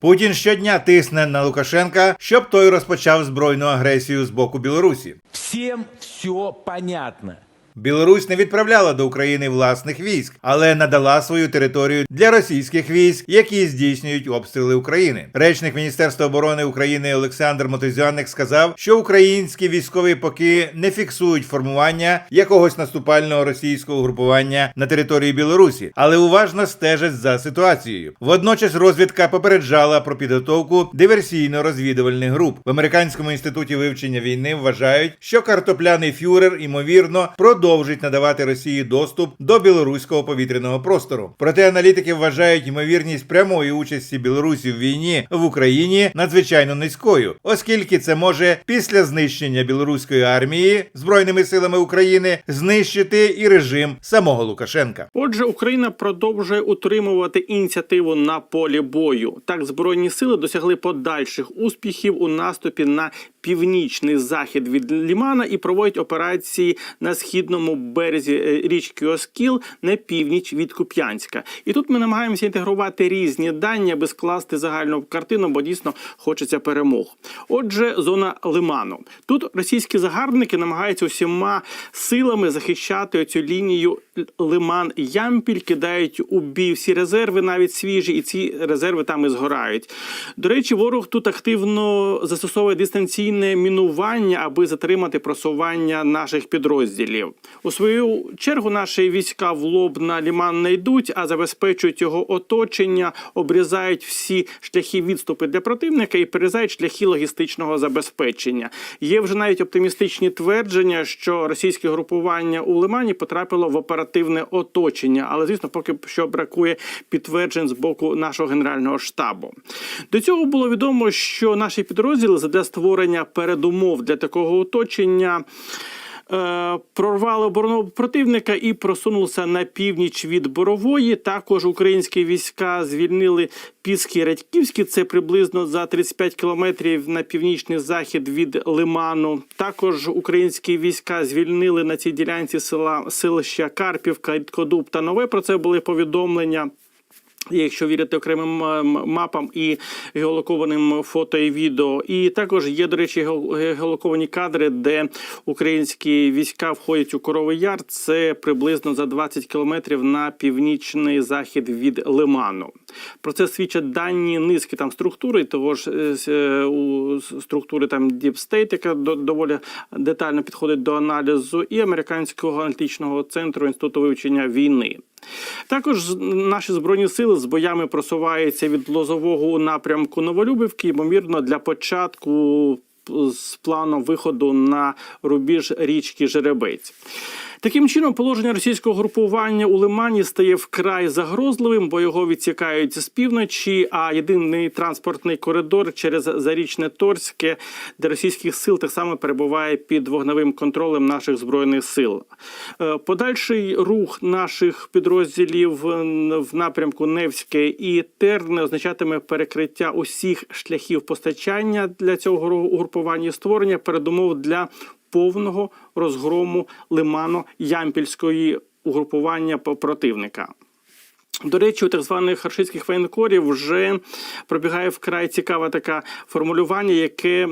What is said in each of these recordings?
Путін щодня тисне на Лукашенка, щоб той розпочав збройну агресію з боку Білорусі. Всім все понятно. Білорусь не відправляла до України власних військ, але надала свою територію для російських військ, які здійснюють обстріли України. Речник Міністерства оборони України Олександр Мотузяник сказав, що українські військові поки не фіксують формування якогось наступального російського групування на території Білорусі, але уважно стежать за ситуацією. Водночас розвідка попереджала про підготовку диверсійно-розвідувальних груп в американському інституті вивчення війни. Вважають, що картопляний фюрер ймовірно продовжить надавати Росії доступ до білоруського повітряного простору. Проте аналітики вважають ймовірність прямої участі Білорусі в війні в Україні надзвичайно низькою, оскільки це може після знищення білоруської армії збройними силами України знищити і режим самого Лукашенка. Отже, Україна продовжує утримувати ініціативу на полі бою. Так, збройні сили досягли подальших успіхів у наступі на північний захід від Лімана і проводять операції на східному березі е, річки Оскіл на північ від Куп'янська. І тут ми намагаємося інтегрувати різні дані, аби скласти загальну картину, бо дійсно хочеться перемог. Отже, зона Лиману. Тут російські загарбники намагаються усіма силами захищати цю лінію Лиман Ямпіль, кидають у бій всі резерви, навіть свіжі, і ці резерви там і згорають. До речі, ворог тут активно застосовує дистанційне мінування, аби затримати просування наших підрозділів. У свою чергу наші війська в лоб на ліман не йдуть, а забезпечують його оточення, обрізають всі шляхи відступи для противника і перерізають шляхи логістичного забезпечення. Є вже навіть оптимістичні твердження, що російське групування у Лимані потрапило в оперативне оточення, але звісно, поки що бракує підтверджень з боку нашого генерального штабу. До цього було відомо, що наші підрозділи задля створення передумов для такого оточення. е, Прорвали оборону противника і просунулися на північ від Борової. Також українські війська звільнили Піски Радьківські. Це приблизно за 35 кілометрів на північний захід від Лиману. Також українські війська звільнили на цій ділянці села селища Карпівка, Кодуб та Нове. Про це були повідомлення. Якщо вірити окремим мапам і геолокованим фото і відео, і також є, до речі, геолоковані кадри, де українські війська входять у Коровий Яр. Це приблизно за 20 кілометрів на північний захід від Лиману. Про це свідчать дані низки там структури, того ж е, е, у структури там Deep State, яка доволі детально підходить до аналізу, і американського аналітичного центру інституту вивчення війни. Також наші збройні сили з боями просуваються від лозового напрямку Новолюбівки, ймовірно, для початку з планом виходу на рубіж річки Жеребець. Таким чином, положення російського групування у Лимані стає вкрай загрозливим, бо його відсікають з півночі. А єдиний транспортний коридор через зарічне Торське, де російських сил так само перебуває під вогневим контролем наших збройних сил. Е, Подальший рух наших підрозділів в напрямку Невське і Терне означатиме перекриття усіх шляхів постачання для цього гру- угрупування і створення передумов для повного розгрому лимано-ямпільської угрупування по- противника. До речі, у так званих рашистських воєнкорів вже пробігає вкрай цікаве таке формулювання, яке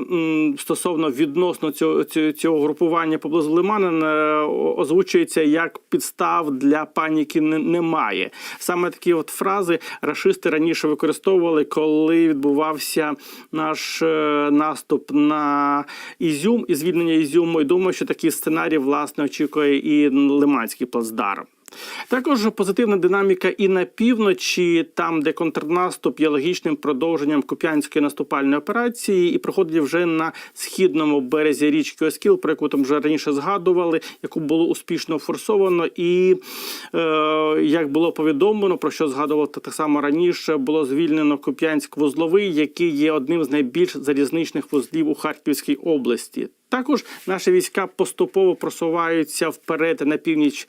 стосовно відносно цього, цього, групування поблизу Лимана е, озвучується як підстав для паніки не- немає. Саме такі от фрази рашисти раніше використовували, коли відбувався наш е, наступ на Ізюм і звільнення Ізюму. І думаю, що такий сценарій власне очікує і Лиманський плацдарм. Також позитивна динаміка і на півночі, там, де контрнаступ є логічним продовженням Куп'янської наступальної операції, і проходить вже на східному березі річки Оскіл, про яку там вже раніше згадували, яку було успішно форсовано. І е, як було повідомлено, про що згадував так само раніше, було звільнено Куп'янськ-Вузловий, який є одним з найбільш залізничних вузлів у Харківській області. Також наші війська поступово просуваються вперед на північ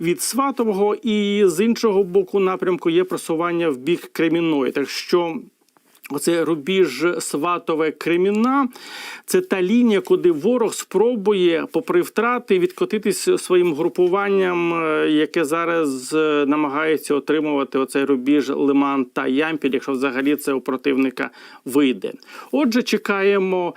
від Сватового, і з іншого боку напрямку є просування в бік Кремінної. Так що Оце рубіж Сватове Кремінна. Це та лінія, куди ворог спробує, попри втрати, відкотитись своїм групуванням, е, яке зараз е, намагається отримувати оцей рубіж Лиман та Ямпіль, якщо взагалі це у противника вийде. Отже, чекаємо.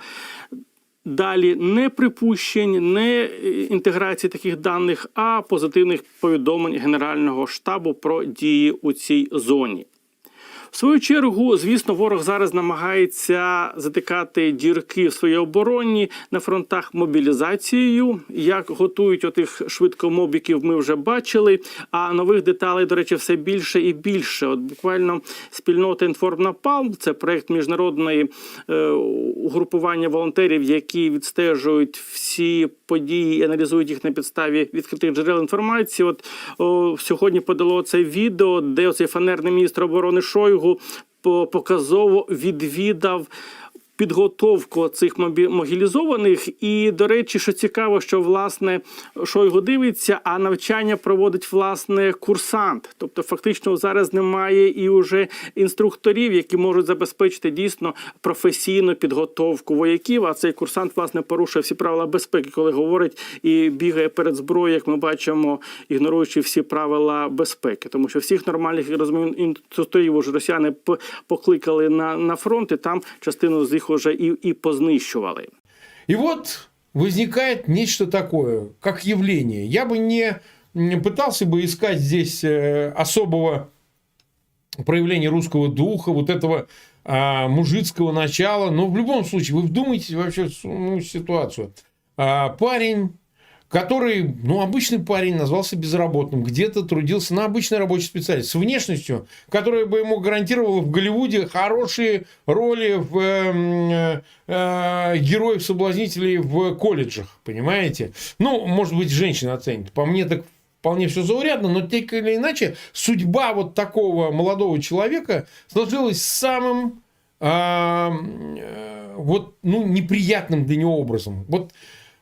Далі не припущень, не е, інтеграції таких даних, а позитивних повідомлень Генерального штабу про дії у цій зоні. В свою чергу, звісно, ворог зараз намагається затикати дірки в своїй обороні на фронтах мобілізацією. Як готують отих швидкомобіків, ми вже бачили. А нових деталей, до речі, все більше і більше. От буквально спільнота Інформнапалм це проект міжнародної е, угрупування волонтерів, які відстежують всі події і аналізують їх на підставі відкритих джерел інформації. От о, сьогодні подало це відео, де оцей фанерний міністр оборони Шойгу показово відвідав. Підготовку цих мобі- мобілізованих, і до речі, що цікаво, що власне Шойгу дивиться, а навчання проводить власне курсант. Тобто, фактично зараз немає і уже інструкторів, які можуть забезпечити дійсно професійну підготовку вояків. А цей курсант власне порушує всі правила безпеки, коли говорить і бігає перед зброєю, як ми бачимо, ігноруючи всі правила безпеки, тому що всіх нормальних я інструкторів уже росіяни покликали на, на фронт, і там частину з їх уже і, і познищували. И вот возникает нечто такое, как явление. Я бы не пытался бы искать здесь э, особого проявления русского духа, вот этого а, мужицкого начала. Но в любом случае, вы вдумайтесь вообще в саму ситуацию. А, парень, который, ну, обычный парень, назвался безработным, где-то трудился на обычной рабочей специальности, с внешностью, которая бы ему гарантировала в Голливуде хорошие роли в эм, э, э, героев-соблазнителей в колледжах, понимаете? Ну, может быть, женщина оценит. По мне так вполне все заурядно, но так или иначе судьба вот такого молодого человека сложилась самым а, э, вот, ну, неприятным для него образом. Вот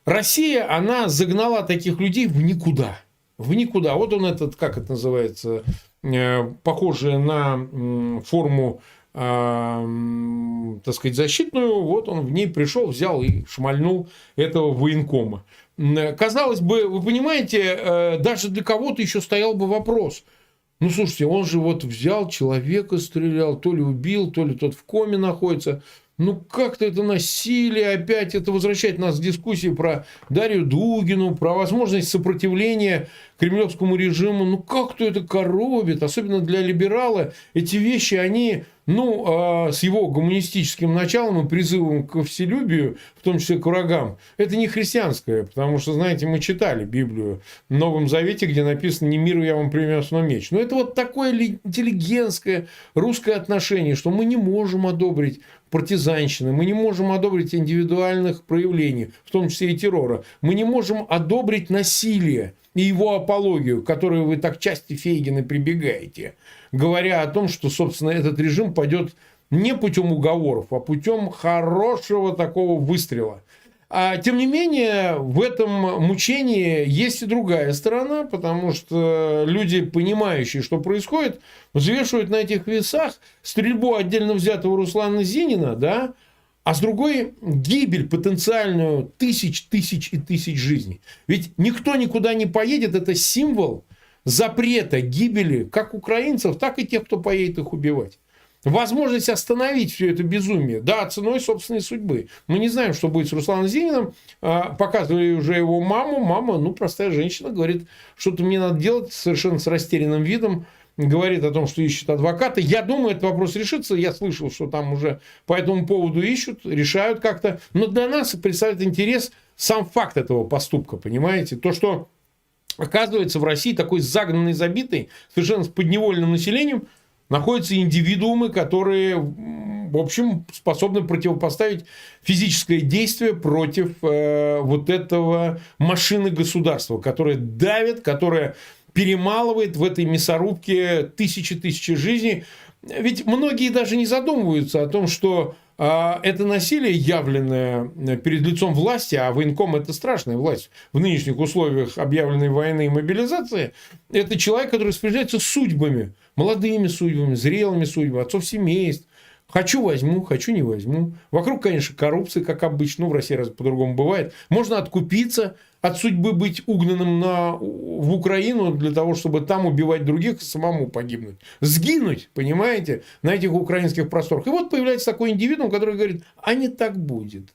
Россия, она загнала таких людей в никуда. В никуда. Вот он этот, как это называется, э, похожее на форму, м, так сказать, защитную. Вот он в ней пришел, взял и шмальнул этого военкома. Казалось бы, вы понимаете, э, даже для кого-то еще стоял бы вопрос. Ну, слушайте, он же вот взял человека, стрелял, то ли убил, то ли тот в коме находится. Ну, как-то это насилие опять, это возвращает нас к дискуссии про Дарью Дугину, про возможность сопротивления кремлевскому режиму. Ну, как-то это коробит, особенно для либерала. Эти вещи, они, ну, а, с его гуманистическим началом и призывом к вселюбию, в том числе к врагам, это не христианское, потому что, знаете, мы читали Библию в Новом Завете, где написано «Не миру я вам принес, но меч». Но это вот такое ли- интеллигентское русское отношение, что мы не можем одобрить партизанщины, мы не можем одобрить индивидуальных проявлений, в том числе и террора. Мы не можем одобрить насилие и его апологию, к которой вы так часто, Фейгины, прибегаете, говоря о том, что, собственно, этот режим пойдет не путем уговоров, а путем хорошего такого выстрела. А, тем не менее, в этом мучении есть и другая сторона, потому что люди, понимающие, что происходит, взвешивают на этих весах стрельбу отдельно взятого Руслана Зинина, да, а с другой гибель потенциальную тысяч, тысяч и тысяч жизней. Ведь никто никуда не поедет, это символ запрета гибели как украинцев, так и тех, кто поедет их убивать. Возможность остановить все это безумие, да, ценой собственной судьбы. Мы не знаем, что будет с Русланом Зининым. А, Показывали уже его маму. Мама, ну, простая женщина, говорит, что-то мне надо делать совершенно с растерянным видом. Говорит о том, что ищет адвоката. Я думаю, этот вопрос решится. Я слышал, что там уже по этому поводу ищут, решают как-то. Но для нас представляет интерес сам факт этого поступка, понимаете? То, что Оказывается, в России такой загнанный, забитый, совершенно с подневольным населением, находятся индивидуумы, которые, в общем, способны противопоставить физическое действие против э, вот этого машины государства, которая давит, которая перемалывает в этой мясорубке тысячи-тысячи жизней. Ведь многие даже не задумываются о том, что это насилие, явленное перед лицом власти, а военком это страшная власть. В нынешних условиях объявленной войны и мобилизации, это человек, который распоряжается судьбами, молодыми судьбами, зрелыми судьбами, отцов семейств, Хочу возьму, хочу не возьму. Вокруг, конечно, коррупция, как обычно. Ну, в России раз по-другому бывает. Можно откупиться от судьбы быть угнанным на, в Украину для того, чтобы там убивать других и самому погибнуть. Сгинуть, понимаете, на этих украинских просторах. И вот появляется такой индивидуум, который говорит, а не так будет.